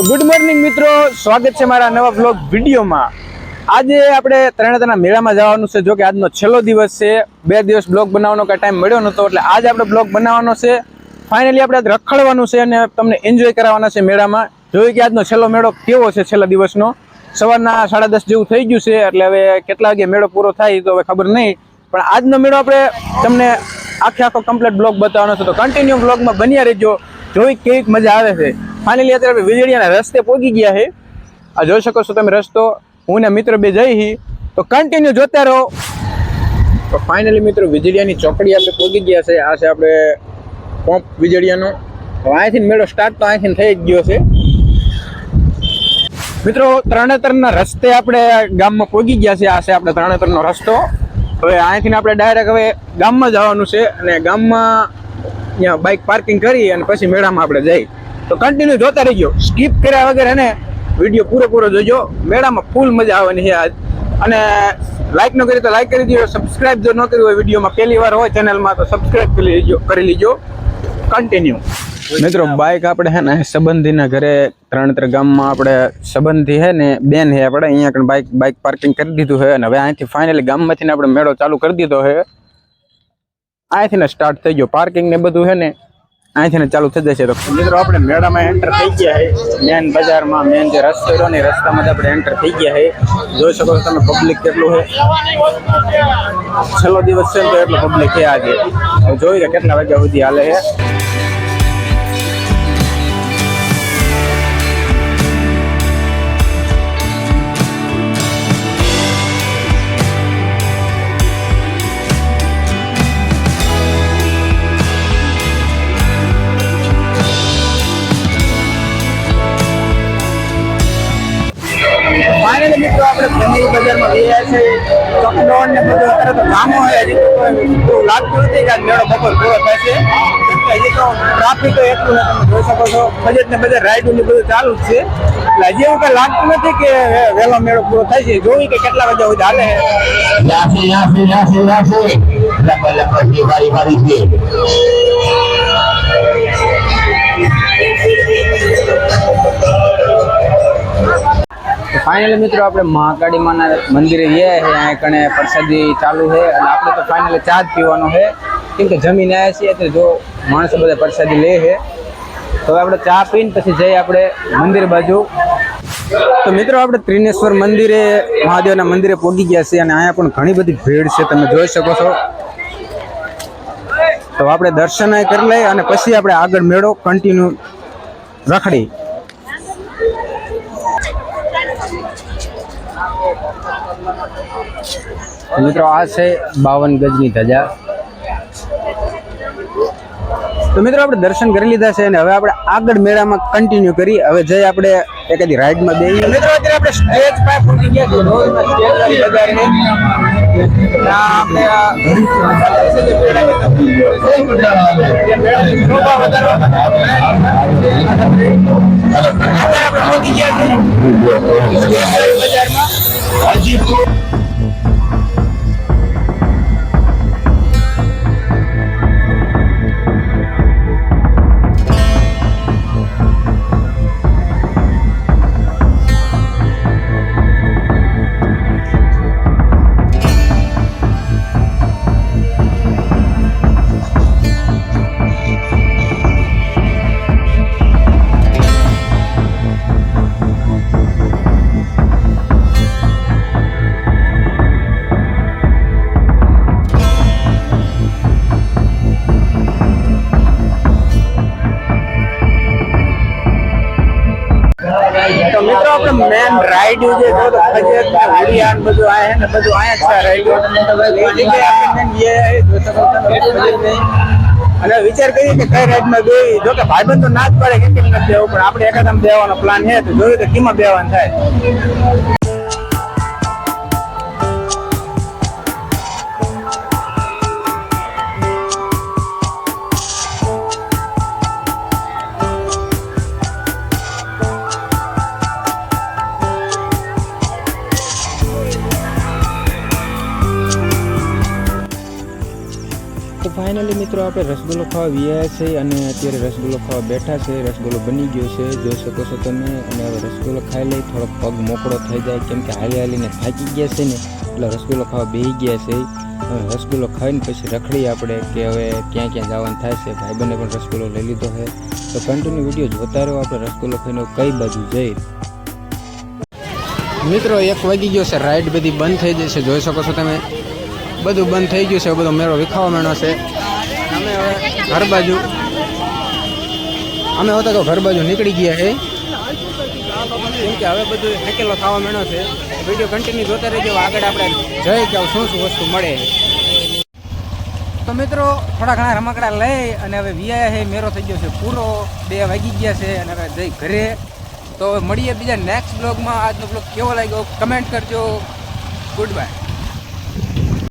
તો good morning મિત્રો. સ્વાગત છે મારા નવા બ્લોગ વિડીયોમાં. આજે આપણે ત્રણેતરના મેળામાં જવાનું છે. જો કે આજનો છેલ્લો દિવસ છે. બે દિવસ બ્લોગ બનાવવાનો કાંઈ ટાઈમ મળ્યો નહોતો, એટલે આજે આપણે બ્લોગ બનાવવાનો છે. ફાઇનલી આપણે રખડવાનું છે અને તમને એન્જોય કરાવવાના છે મેળામાં. જોયું કે આજનો છેલ્લો મેળો કેવો છે છેલ્લા દિવસનો? સવારના સાડા દસ જેવું થઈ ગયું છે, એટલે હવે કેટલા વાગે મેળો પૂરો થાય તો હવે ખબર નહીં. પણ આજનો મેળો આપણે તમને આખે આખો કમ્પ્લીટ બ્લોગ બતાવવાનો છે. તો કન્ટિન્યુ બ્લોગમાં બન્યા રહેજો. જોઈ કેવી મજા આવે છે. ફાઇનલી અત્યારે આપણે વીજળીયાના રસ્તે પહોંચી ગયા છે. આ જોઈ શકો છો તમે રસ્તો. હું ને મિત્ર બે જઈ તો કન્ટિન્યુ જોતા રહો. તો ફાઇનલી મિત્રો, વીજળીયાની ચોકડી આપણે પહોંચી ગયા છે. આ છે આપણે પંપ વીજળીયાનો. તો અહીંથી મેળો સ્ટાર્ટ તો અહીંથી થઈ જ ગયો છે. મિત્રો, ત્રણેતરના રસ્તે આપણે ગામમાં પહોંચી ગયા છે. આ છે આપણે ત્રણેતરનો રસ્તો. હવે અહીંથી આપણે ડાયરેક્ટ હવે ગામમાં જવાનું છે અને ગામમાં ત્યાં બાઇક પાર્કિંગ કરી અને પછી મેળામાં આપણે જઈ. તો કન્ટિન્યુ જોતા રહીજો. સ્કીપ કર્યા વગર એને વીડિયો પૂરેપૂરો જોજો. મેળામાં ફૂલ મજા આવવાની છે આજ. અને લાઈક ન કરી તો લાઈક કરી દીજો. સબસ્ક્રાઇબ જો ન કર્યું હોય વિડીયોમાં, પહેલી વાર હોય ચેનલમાં તો સબસ્ક્રાઇબ કરી લેજો, કરી લીજો. કન્ટિન્યુ મિત્રો બાઇક આપણે હે ને, સંબંધીના ઘરે ત્રણ ત્રણ ગામમાં આપણે સંબંધી હે ને, બેન હે આપણે, અહીંયા આગળ બાઇક બાઇક પાર્કિંગ કરી દીધું છે અને હવે અહીંથી ફાઇનલી ગામમાંથી આપણે મેળો ચાલુ કરી દીધો છે અહીંથી ને સ્ટાર્ટ થઈ ગયો. પાર્કિંગ ને બધું છે ને અહીંથી ચાલુ થઈ જશે. તો મિત્રો આપણે મેળામાં એન્ટર થઈ ગયા છે. મેન બજારમાં મેન જે રસ્તો રહ્યો ને રસ્તામાં આપણે એન્ટર થઈ ગયા છે. જોઈ શકો છો તમે પબ્લિક કેટલું છે. છેલ્લો દિવસ છે તો એટલું પબ્લિક છે આજે. જોઈ કે કેટલા વાગ્યા સુધી હાલે છે. ફાઇનલી મિત્રો આપણે ફેમિલી બજારમાં ગયા છે ચોકડોળ ને બધું અત્યારે તો કામો હોય હજી તો એવું લાગતું નથી કે આ મેળો બપોર પૂરો થશે હજી તો ટ્રાફિક એટલું છે તમે જોઈ શકો છો બજેટ ને બધા રાઈડ ને બધું ચાલુ જ છે એટલે હજી એવું કઈ લાગતું નથી કે વહેલો મેળો પૂરો થાય છે જોઈ કે કેટલા વાગ્યા સુધી હાલે છે Yasin, Yasin, Yasin, Yasin. Lepas-lepas ni mari-mari ni. Finally મિત્રો, આપણે મહાકાળી માના મંદિરે ગયા છે. અહીંયા કણે પ્રસાદી ચાલુ છે અને આપણે તો ફાઇનલી ચા જ પીવાનો છે. કેમ કે જમીને આવ્યા છીએ, એટલે જો માણસો બધા પ્રસાદી લે છે. તો આપણે ચા પીને પછી જઈએ આપણે મંદિર બાજુ. તો મિત્રો, આપણે ત્રિનેશ્વર મંદિરે, મહાદેવના મંદિરે પહોંચી ગયા છીએ અને અહીંયા પણ ઘણી બધી ભીડ છે. તમે જોઈ શકો છો. તો આપણે દર્શન કરી લઈએ અને પછી આપણે આગળ મેળો કન્ટિન્યુ રખડી મિત્રો આ છે બાવન ગજની ધજા. તો મિત્રો આપણે દર્શન કરી લીધા છે અને હવે આપણે આગળ મેળામાં કન્ટિન્યુ કરી. હવે જઈ આપણે એકાદી રાઈડમાં બેસી મિત્રો અત્યારે આપણે સ્ટેજ પર પહોંચી ગયા છીએ. રોડમાં સ્ટેજ બજાર આપણે આપણે પહોંચી સ્ટેજ વાળી મેન રાઈડ જે છે, તો ખજેર ને હુડિયા ને બધું આ હે ને બધું આયા છે. રાઈડ એ જગ્યાએ આપણે મેન જે હે જો શકો તમે ખજેર નહીં. અને વિચાર કરીએ કે કઈ રાઈડમાં બે જો કે ભાઈબંધ તો ના જ પડે, કેમ નથી બેવું પણ આપણે એકાદમ બેવાનો પ્લાન છે, તો જોયું તો કીમાં બેવાનું થાય. ફાઇનલી મિત્રો, આપણે રસગુલ્લો ખાવા વ્યા છે અને અત્યારે રસગુલ્લો ખાવા બેઠા છે રસગુલ્લો બની ગયો છે. જોઈ શકો છો તમે. અને હવે રસગુલ્લો ખાઈ લઈ થોડો પગ મોકળો થઈ જાય કેમ કે હાલી હાલીને થાકી ગયા છે ને. એટલે રસગુલ્લો ખાવા બેસી ગયા છે. હવે રસગુલ્લો ખાઈને પછી રખડી આપણે કે હવે ક્યાં ક્યાં જવાનું થાય છે. ભાઈબંધે પણ રસગુલ્લો લઈ લીધો છે. તો કન્ટિન્યુ વીડિયો જોતા રહો. આપણે રસગુલ્લો ખાઈને કઈ બાજુ જઈ મિત્રો, એક વાગી ગયો છે. રાઈડ બધી બંધ થઈ જશે. જોઈ શકો છો તમે. બધું બંધ થઈ ગયું છે. બધો મેળો વિખાવા મેળો છે. અમે હવે ઘર બાજુ અમે હતા તો ઘર બાજુ નીકળી ગયા છે. કેમ કે હવે બધું હેકેલો થવા માંડ્યો છે. વીડિયો કન્ટિન્યુ જોતા રહેજો. આગળ આપણે જઈ કે શું શું વસ્તુ મળે. તો મિત્રો, થોડા ઘણા રમકડા લઈ અને હવે વીઆઈ છે. મેરો થઈ ગયો છે પૂરો. બે વાગી ગયા છે અને હવે જઈ ઘરે. તો મળીએ બીજા નેક્સ્ટ બ્લોગમાં આજનો બ્લોગ કેવો લાગ્યો? કમેન્ટ કરજો. Good bye